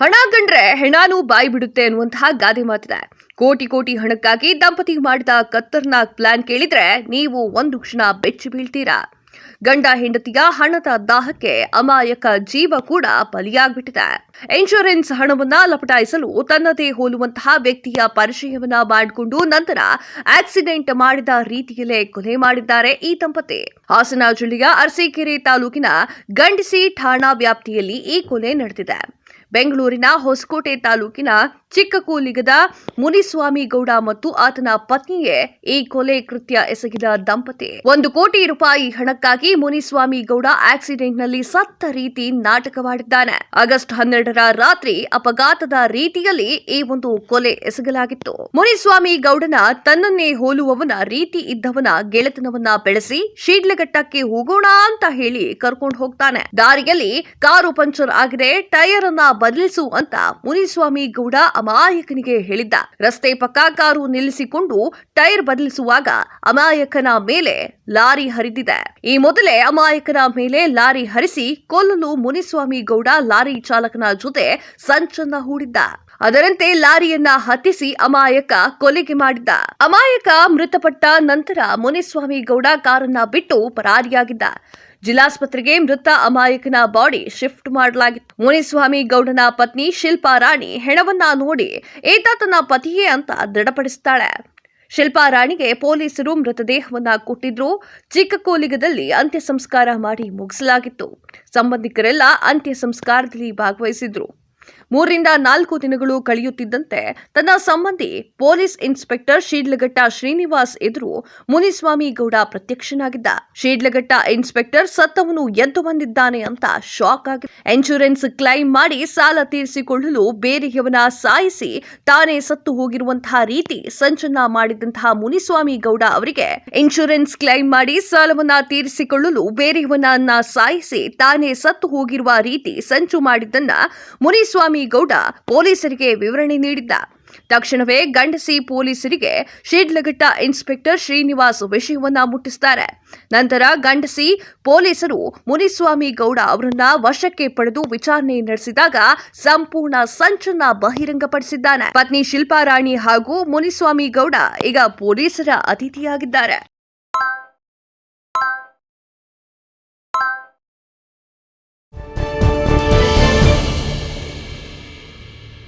ಹಣ ಕಂಡ್ರೆ ಹೆಣಾನು ಬಾಯಿ ಬಿಡುತ್ತೆ ಅನ್ನುವಂತಹ ಗಾದೆ ಮಾತಿದೆ. ಕೋಟಿ ಕೋಟಿ ಹಣಕ್ಕಾಗಿ ದಂಪತಿ ಮಾಡಿದ ಖತರ್ನಾಕ್ ಪ್ಲಾನ್ ಕೇಳಿದ್ರೆ ನೀವು ಒಂದು ಕ್ಷಣ ಬೆಚ್ಚಿ ಬೀಳ್ತೀರಾ. ಗಂಡ ಹೆಂಡತಿಯ ಹಣದ ದಾಹಕ್ಕೆ ಅಮಾಯಕ ಜೀವ ಕೂಡ ಬಲಿಯಾಗ್ಬಿಟ್ಟಿದೆ. ಇನ್ಶೂರೆನ್ಸ್ ಹಣವನ್ನ ಲಪಟಾಯಿಸಲು ತನ್ನದೇ ಹೋಲುವಂತಹ ವ್ಯಕ್ತಿಯ ಪರಿಚಯವನ್ನ ಮಾಡಿಕೊಂಡು ನಂತರ ಆಕ್ಸಿಡೆಂಟ್ ಮಾಡಿದ ರೀತಿಯಲ್ಲೇ ಕೊಲೆ ಮಾಡಿದ್ದಾರೆ ಈ ದಂಪತಿ. ಹಾಸನ ಜಿಲ್ಲೆಯ ಅರಸೀಕೆರೆ ತಾಲೂಕಿನ ಗಂಡಿಸಿ ಠಾಣಾ ವ್ಯಾಪ್ತಿಯಲ್ಲಿ ಈ ಕೊಲೆ ನಡೆದಿದೆ. ಬೆಂಗಳೂರಿನ ಹೊಸಕೋಟೆ ತಾಲೂಕಿನ ಚಿಕ್ಕಕೂಲಿಗದ ಮುನಿಸ್ವಾಮಿ ಗೌಡ ಮತ್ತು ಆತನ ಪತ್ನಿಯೇ ಈ ಕೊಲೆ ಕೃತ್ಯ ಎಸಗಿದ ದಂಪತಿ. ಒಂದು ಕೋಟಿ ರೂಪಾಯಿ ಹಣಕ್ಕಾಗಿ ಮುನಿಸ್ವಾಮಿ ಗೌಡ ಆಕ್ಸಿಡೆಂಟ್ನಲ್ಲಿ ಸತ್ತ ರೀತಿ ನಾಟಕವಾಡಿದ್ದಾನೆ. ಆಗಸ್ಟ್ ಹನ್ನೆರಡರ ರಾತ್ರಿ ಅಪಘಾತದ ರೀತಿಯಲ್ಲಿ ಈ ಒಂದು ಕೊಲೆ ಎಸಗಲಾಗಿತ್ತು. ಮುನಿಸ್ವಾಮಿ ಗೌಡನ ತನ್ನನ್ನೇ ಹೋಲುವವನ ರೀತಿ ಇದ್ದವನ ಗೆಳೆತನವನ್ನ ಬೆಳೆಸಿ ಶೀಡ್ಲಘಟ್ಟಕ್ಕೆ ಹೋಗೋಣ ಅಂತ ಹೇಳಿ ಕರ್ಕೊಂಡು ಹೋಗ್ತಾನೆ. ದಾರಿಯಲ್ಲಿ ಕಾರು ಪಂಚರ್ ಆಗಿದೆ ಟೈರ್ ಅನ್ನ ಬದಲಿಸು ಅಂತ ಮುನಿಸ್ವಾಮಿ ಗೌಡ ಅಮಾಯಕನಿಗೆ ಹೇಳಿದ್ದ. ರಸ್ತೆ ಪಕ್ಕ ಕಾರು ನಿಲ್ಲಿಸಿಕೊಂಡು ಟೈರ್ ಬದಲಿಸುವಾಗ ಅಮಾಯಕನ ಮೇಲೆ ಲಾರಿ ಹರಿದಿದೆ. ಈ ಮೊದಲೇ ಅಮಾಯಕನ ಮೇಲೆ ಲಾರಿ ಹರಿಸಿ ಕೊಲ್ಲಲು ಮುನಿಸ್ವಾಮಿ ಗೌಡ ಲಾರಿ ಚಾಲಕನ ಜೊತೆ ಸಂಚನ್ನ ಹೂಡಿದ್ದ. ಅದರಂತೆ ಲಾರಿಯನ್ನ ಹತ್ತಿಸಿ ಅಮಾಯಕ ಕೊಲೆಗೆ ಮಾಡಿದ್ದ. ಅಮಾಯಕ ಮೃತಪಟ್ಟ ನಂತರ ಮುನಿಸ್ವಾಮಿ ಗೌಡ ಕಾರನ್ನ ಬಿಟ್ಟು ಪರಾರಿಯಾಗಿದ್ದ. ಜಿಲ್ಲಾಸ್ಪತ್ರೆಗೆ ಮೃತ ಅಮಾಯಕನ ಬಾಡಿ ಶಿಫ್ಟ್ ಮಾಡಲಾಗಿತ್ತು. ಮುನಿಸ್ವಾಮಿ ಗೌಡನ ಪತ್ನಿ ಶಿಲ್ಪಾ ರಾಣಿ ಹೆಣವನ್ನ ನೋಡಿ ಏತ ತನ್ನ ಪತಿಯೇ ಅಂತ ದೃಢಪಡಿಸ್ತಾಳೆ. ಶಿಲ್ಪಾ ರಾಣಿಗೆ ಪೊಲೀಸರು ಮೃತದೇಹವನ್ನ ಕೊಟ್ಟಿದ್ರು. ಚಿಕ್ಕಕೋಲಿಗದಲ್ಲಿ ಅಂತ್ಯ ಸಂಸ್ಕಾರ ಮಾಡಿ ಮುಗಿಸಲಾಗಿತ್ತು. ಸಂಬಂಧಿಕರೆಲ್ಲ ಅಂತ್ಯ ಸಂಸ್ಕಾರದಲ್ಲಿ ಭಾಗವಹಿಸಿದ್ರು. ಮೂರರಿಂದ ನಾಲ್ಕು ದಿನಗಳು ಕಳೆಯುತ್ತಿದ್ದಂತೆ ತನ್ನ ಸಂಬಂಧಿ ಪೊಲೀಸ್ ಇನ್ಸ್ಪೆಕ್ಟರ್ ಶೀಡ್ಲಘಟ್ಟ ಶ್ರೀನಿವಾಸ್ ಎದುರು ಮುನಿಸ್ವಾಮಿ ಗೌಡ ಪ್ರತ್ಯಕ್ಷನಾಗಿದ್ದ. ಶೀಡ್ಲಘಟ್ಟ ಇನ್ಸ್ಪೆಕ್ಟರ್ ಸತ್ತವನು ಎದ್ದು ಬಂದಿದ್ದಾನೆ ಅಂತ ಶಾಕ್ ಆಗಿದೆ ಇನ್ಶೂರೆನ್ಸ್ ಕ್ಲೈಮ್ ಮಾಡಿ ಸಾಲ ತೀರಿಸಿಕೊಳ್ಳಲು ಬೇರೆಯವನ ಸಾಯಿಸಿ ತಾನೇ ಸತ್ತು ಹೋಗಿರುವಂತಹ ರೀತಿ ಸಂಚನ ಮಾಡಿದಂತಹ ಮುನಿಸ್ವಾಮಿ ಗೌಡ ಅವರಿಗೆ ಇನ್ಶೂರೆನ್ಸ್ ಕ್ಲೈಮ್ ಮಾಡಿ ಸಾಲವನ್ನ ತೀರಿಸಿಕೊಳ್ಳಲು ಬೇರೆಯವನನ್ನ ಸಾಯಿಸಿ ತಾನೇ ಸತ್ತು ಹೋಗಿರುವ ರೀತಿ ಸಂಚು ಮಾಡಿದ್ದನ್ನ ಮುನಿಸ್ವಾಮಿ ಗೌಡ ಪೊಲೀಸರಿಗೆ ವಿವರಣೆ ನೀಡಿದ್ದ. ತಕ್ಷಣವೇ ಗಂಡಸಿ ಪೊಲೀಸರಿಗೆ ಶೀಡ್ಲಘಟ್ಟ ಇನ್ಸ್ಪೆಕ್ಟರ್ ಶ್ರೀನಿವಾಸ್ ವಿಷಯವನ್ನ ಮುಟ್ಟಿಸ್ತಾರೆ. ನಂತರ ಗಂಡಸಿ ಪೊಲೀಸರು ಮುನಿಸ್ವಾಮಿ ಗೌಡ ಅವರನ್ನ ವಶಕ್ಕೆ ಪಡೆದು ವಿಚಾರಣೆ ನಡೆಸಿದಾಗ ಸಂಪೂರ್ಣ ಸಂಚನ್ನ ಬಹಿರಂಗಪಡಿಸಿದ್ದಾನೆ. ಪತ್ನಿ ಶಿಲ್ಪಾರಾಣಿ ಹಾಗೂ ಮುನಿಸ್ವಾಮಿ ಗೌಡ ಈಗ ಪೊಲೀಸರ ಅತಿಥಿಯಾಗಿದ್ದಾರೆ.